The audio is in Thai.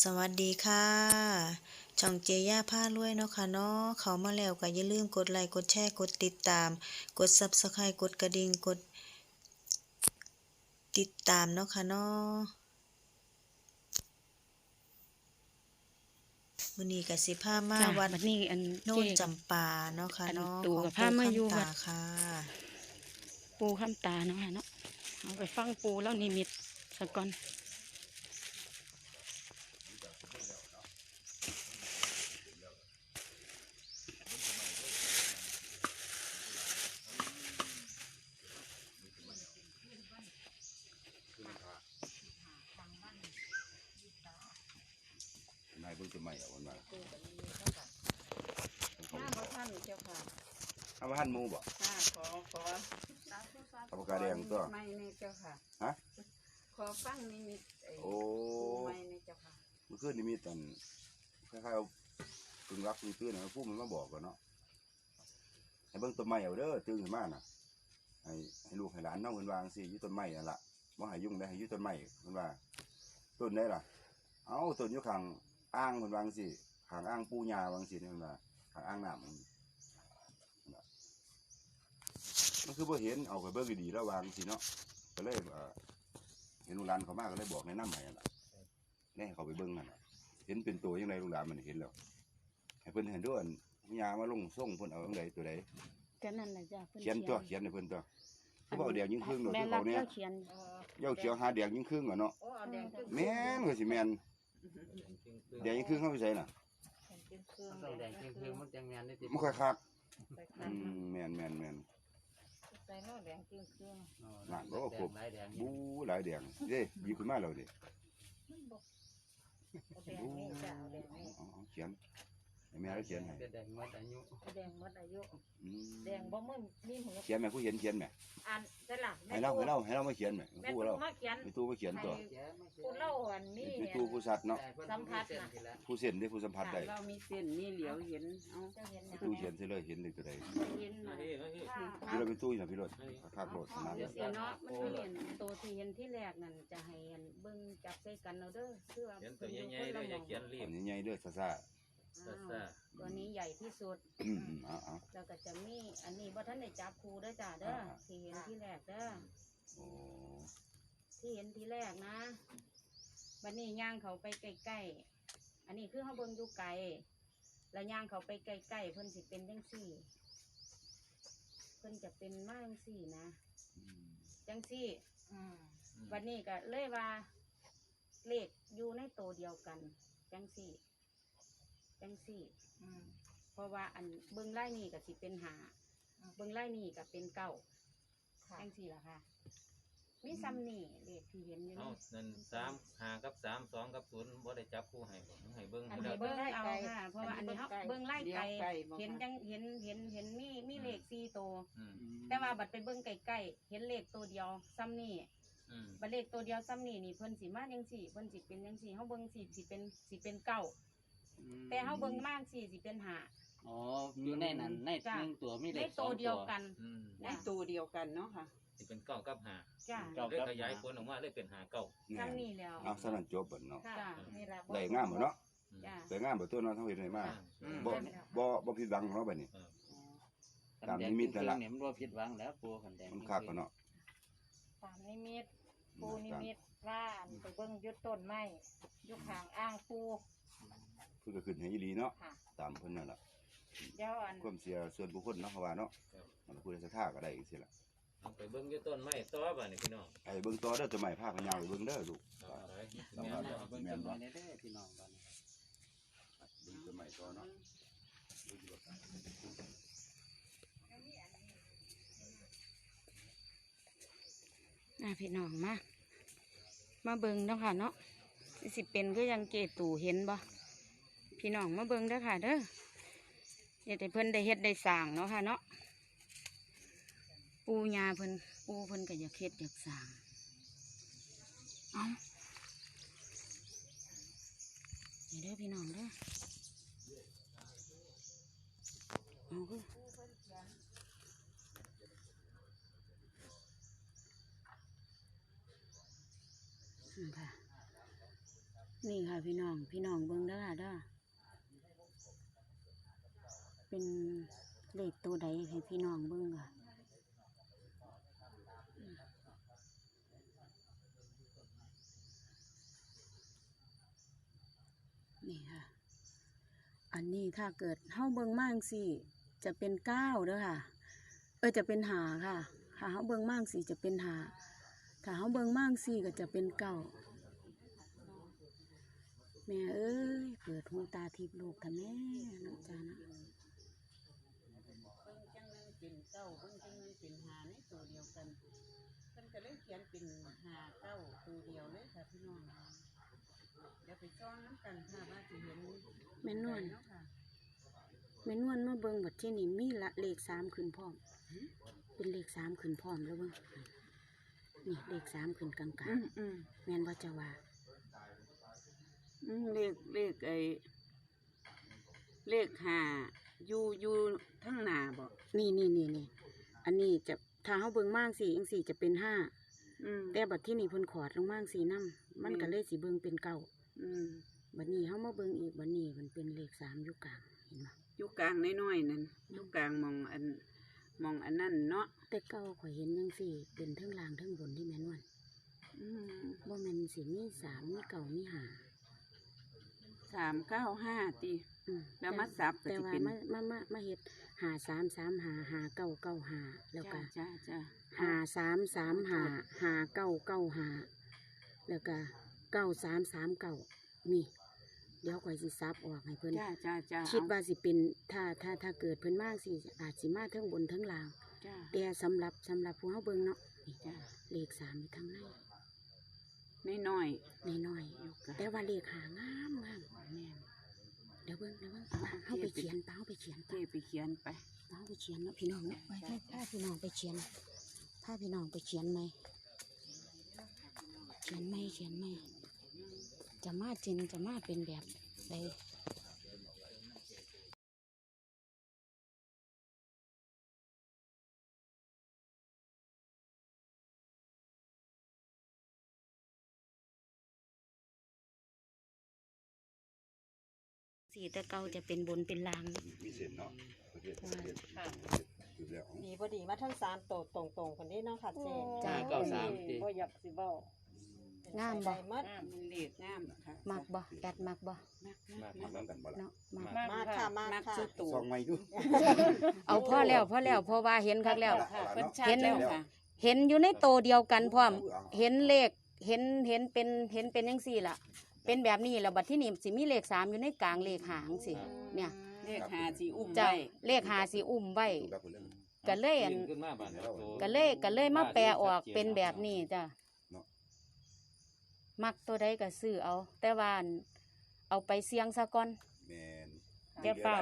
สวัสดีค่ะ ช่องเจย่าผ้ารวยเนาะค่ะเนาะเขามาแล้วก็อย่าลืมกดไลค์กดแชร์กดติดตาม กด Subscribe กดกระดิ่งกด ติดตามเนาะค่ะเนาะวันนี้ก็สิพามาจ้ะวัดบัดนี้อันโน่เจ๊นจำปาเนาะค่ะอันเนาะตู่ของกับพามาอยู่ปู่วัคำดตาค่ะปูข้ามตาเนาะค่ะเนาะเอาไปฟังปูแล้วนิมิตสักก่อน พิ่งจะไม่เอาวันมาห้าพระท่านเจ้าค่ะเอามาหั่นหมูบ่ห้าขอขอเอาปากกาแดงตัว ไม่ในเจ้าค่ะฮะ ขอฟังนิมิตไอ้โอ้ไม่ในเจ้าค่ะเมื่อคืนนี่มีตอนคล้ายๆเอากึ่งรับกึ่งตื่นนะผู้มันมาบอกก่อนเนาะให้เบิ่งต้นไม้เอาเด้อตื่นขึ้นมาน่ะให้ให้ลูกให้หลานน้องเพิ่นวาจั่งสิอยู่ต้นไม้นั่นล่ะบ่ให้ยุ่งได้ให้อยู่ต้นไม้เพิ่นว่าต้นได้ล่ะ เอาต้นอยู่ข้าง อ่างเพิ่นวาจั่งสิข้างอ่างปูยาวาจั่งสิเพิ่นว่าข้างอ่างน้ำนั่นล่ะมันคือบ่เห็นเอาไปเบิ่งดีๆแล้ววาจั่งสิเนาะก็เลยเอ่อเห็นลูกหลานเขามาก็เลยบอกแนะนำให้นั่นล่ะแน่เขาไปเบิ้งนั่นน่ะเห็นเป็นตัวยังไงลูกหลานมันเห็นแล้วให้เพิ่นเห็นด้วยอันยามาลงส่งเพิ่นเอาจังไดตัวใดก็นั่นแหละจ้ะพิ่เขียนตัวเขียนให้เพิ่นตัวเขาบอกเอาแดงยิ่งครึ่งเนาะแม่ที่รัเขากเนี่ยเจ้าเขียนเออเย้าเขียวหาแดงยิ่งครึ่งอะเนาะโอ้เอาแดงจึ้งแม่นก็สิแม่น แดงยิ่งครึ่งเข้าไปใส่น่ะจึ้งเครื่องต้องแดงเครื่องมันจังแมนได้ติดมันค่อยคักใส่อืมแม่นแม่นแม่นใส่โน่แดงจึ้งเครื่องนั่นบ่ครบหลายแดงบูหลายแดงเด้หยิบขึ้นมาแล้วดิเอาแดงนี่จ้ะเอาแดงนี่เอาเอาเขียน ให้แม่แล้วเขียนให้แดงหมดอายุเอาแดงหมดอายุ อืมแดงบ่มึนมีหัวเขียนแม่ผู้เขียนเขียนแม่อ่านได้ล่ะให้เราให้เราให้เรามาเขียนแม่แม่ผู้ตู้เรามาเขียนให้ตู้มาเขียนตัวผู้เล่าอันนี้ให้ตู้ผู้สัตว์เนาะสัมผัสน่ะผู้เส้นได้ผู้สัมผัสได้เรามีเส้นมีเหลียวเห็นเอาเจ้าเห็นให้ตู้เขียนใส่เลยเห็นเลยตัวใดเห็นหน่อยพี่เราเป็นตู้อย่างพี่รถคักรถนะเดี๋ยวเสียเนาะมันเห็นตัวที่เห็นที่แรกนั่นจะให้อันเบิ่งจับใส่กันเอาเด้อเสื้อเขียนตัวใหญ่ๆเลยอย่าเขียนรีอับนนี้ใหญ่เด้อซ่า ซ่าอ้าวตัวนี้ใหญ่ที่สุดๆอืมอืมเอาเอา แล้วก็จะมีอันนี้บ่ท่านได้จับครูเด้อจ้าเด้อที่เห็นที่แรกเด้อโอ้ที่เห็นที่แรกนะบัดนี้ย่างเขาไปใกล้ๆอันนี้คือเขาเบิ่งอยู่ไกลแล้วย่างเขาไปใกล้ๆเพิ่นสิเป็นจังซี่ เพิ่นจะเป็นมาจังซี่นะอืมจังซี่บัดนี้ก็เลยว่าเลขอยู่ในตัวเดียวกัน จังซี่ จังซี่เพราะว่าอันเบิ้งไล่นี่ก็สิเป็นหาเบิ้งไล่นี่ก็เป็นเก้าจังซี่ล่ะค่ะ มีซ้ำนี่เลขที่เห็นอยู่เอานี่นั่นสามห้ากับสามสองกับศูนย์บ่ได้จับคู่ให้บ่ให้เบิ่งอันให้นี้แล้วเบิ้งเอาค่ะเพราะว่าอันนี้เขาเบิ้งไล่ไก่เห็นจังเห็นเห็นเห็นมีมีเลขสี่ตัว อืมแต่ว่าบัดไปเบิ้งใกล้ๆเห็นเลขตัวเดียวซ้ำนี่อืมบัดเลขตัวเดียวซ้ำนี่นี่เพิ่นสิมาจังสี่เพิ่นสิเป็นจังสี่เขาเบิ้งสิสิเป็นสิเป็นเก้า แต่เขาเบิ้งมากสี่สิเป็นหา อ๋ออยู่ในนั้นในจ้ะ หนึ่งตัวมีในเลขสตัอวงเดียวกัน อืมจ้ะตัวเดียวกันเนาะค่ะ สิเป็นเก้ากับห้าจ้าเลยขยายผลออกมาเลยเป็นห้าเก้าแน่ซ้ำนี่แล้ว เอาสนั่นจบเบิดเนาะจ้านี่ละได้งามบ่เนาะอืมจ้า ได้งามบ่ตัวเนาะทั้งเฮ็ดได้มาอืม บ่บ่บ่ผิดหวังเนาะบัดนี้ เออตามนิมิตนั่นล่ะ เนี่ยมันว่าผิดหวังแล้วปูขันแดงมันคักกันเนาะตามนิมิตปูนิมิตว่าอันไปเบิ่งอยุดต้นไม้อยุคหางอ้างปู เพิ่นก็ขึ้นให้อีหลีเนาะค่ะ ตามเพิ่นนั่นล่ะเดี๋ยวอันความเสียส่วนบุคคลเนาะเขาว่าเนาะมันผู้ใดศรัทธาก็ได้จังซี่ล่ะเอาไปเบิ่งอยู่ต้นไม้ต่อบ่นี่พี่น้องไอ้เบิ่งต่อเด้อต้นไม้พาพญาไปเบิ่งเด้อลูกเอาไปตามแม่ว่านเนาะเอาเบิ่งแม่ต้นนบ่ไม้ในเด้อพี่น้องตอนนี้เบิ่งต้นไม้ต่อเนาะอะพี่น้องมา มาเบิ่งเนาะค่ะเนาะสิเป็นก็ยังเกตู่เห็นบ่ พี่น้องมาเบิ่งเด้อค่ะเด้อเฮ็ดให้เพิ่นได้เฮ็ดได้สร้างเนาะค่ะเนาะปูยาเพิ่นปูเพิ่นก็อยากเฮ็ดอยากสร้างเอานี่เด้อพี่น้องเด้อเอาคือค่ะ นี่ค่ะพี่น้อง พี่น้องเบิ่งเด้อค่ะเด้อ เป็นเลขตัวใดให้พี่น้องเบิ่งค่ะนี่ค่ะ อันนี้ถ้าเกิดเฮาเบิ่งมากสิจะเป็นเก้าเด้อค่ะ เออจะเป็นหาค่ะ ถ้าเฮาเบิ่งมากสิจะเป็นหา ถ้าเฮาเบิ่งมากสิก็จะเป็นเก้าแม่เอ้ย เปิดหูตาทิพย์ลูกทำแม่นะจ๊ะนะ เบิ่งจังนึงเป็นเก้าเบิ่งจังนึงเป็นหาในตัวเดียวกันเพิ่นก็เลยเขียนเป็นหาเก้าตัวเดียวเลยค่ะพี่น้องเดี๋ยวไปซ้อนน้ำกันค่ะว่าสิเห็นแม่นวลเนาะค่ะแม่นวลมาเบิ่งบัดที่นี่มีละเลขสามขึ้นพร้อม เป็นเลขสามขึ้นพร้อมแล้วเบิ่งนี่เลขสามขึ้นกลางอืมอืมๆแม่นว่าจะว่าอืมเลขเลขไอ้เลขหา อยู่อยู่ทั้งหน้าบ่นี่นี่นี่นี่อันนี้จะถ้าเฮาเบิ่งมากสิจังสี่จะเป็นห้าอืมแต่บัดที่นี่เพิ่นขอดลงมากสีน้ำมันก็เลยสิเบิ่งเป็นเก้าอืมบัดนี้เฮามาเบิ่งอีกบัดนี้มันเป็นเลขสามอยู่กลางเห็นบ่อยู่กลางน้อยๆนั่นอยู่กลางหมองอันหมองอันนั้นเนาะแต่เก้าข่อยเห็นจังสี่ เป็นเทั้งล่างเทั้งบนที่แม่นวลอืม บ่แม่นสิมีสามมีเก้ามีห้า สามเก้าห้าตีอืมแล้วมาสับก็แต่สิว่าเป็นมามามามาเฮ็ดหาสามสามหาหาเก้าเก้าหาแล้วก็จ้าจ้าหาสามสามหาหาเก้าเก้าหาแล้วก็เก้าสามสามเก้านี่เดี๋ยวข่อยสิซับออกให้เพิ่นจ้าจ้าจ้าคิดว่าสิเป็นถ้าถ้าถ้าเกิดเพิ่นมากสิอาจสิมาเทั้งบนเทั้งล่าง จ้าแต่สำหรับสำหรับผู้เฮาเบิ่งเนาะนี่จ้าเลขสามอยู่ทางใน น้อยน้อยๆอยู่กะๆแต่ว่าเลขหางามงามแม่นเดี๋ยวเบิ่งเดี๋ยวเบิ่งเอาเฮาไปเขียนเปล่าไปเขียนเจ๊ไปเขียนไปเอาไปเขียนเนาะพี่น้องเนาะไปให้พาพี่น้องไปเขียนพาพี่น้องไปเขียนไหมเขียนไหมเขียนไหมจะมาจริงจะมาเป็นแบบใด สีแต่เก่าจะเป็นบนเป็นลาง มีเส้นเนาะประเทศประเทศอยู่แล้วดีบ่ดีมาทั้งสามโตตรงๆคนนี้เนาะค่ะเจ๊จ้าเก้าสามตีบ่อยากสิเว้างามบ่ใจมัดงามเลขงามค่ะมักบ่แอดมักบ่มาทำน้ำกันบ่ล่ะเนาะมักมากค่ะมากมักค่ะสุดตัว ซองใหม่ดูเอาพ่อแล้วพ่อแล้วเพราะว่าเห็นคักแล้ว ค่ะเพิ่นชัดเห็นแล้วค่ะ เห็นอยู่ในโตเดียวกันพร้อม เห็นเลขเห็นเห็นเป็นเห็นเป็นยังสี่ล่ะ เป็นแบบนี้แล้วบัดที่นี่สิมีเลขสามอยู่ในกลางเลขหางสิเนี่ย เลขหาสีอุ้มจ้ะไว้ เลขหาสีอุ้มไว้ดูกับคนเรื่อง ก็เลยอันขึ้นมาบ้านเราโตก็เลยก็เลยมาแปลออกเป็นแบบนี้จ้ะเนาะ มักตัวใดก็ซื้อเอา แต่ว่าอันเอาไปเสี่ยงซะก่อน แมนอย่าเฝ้า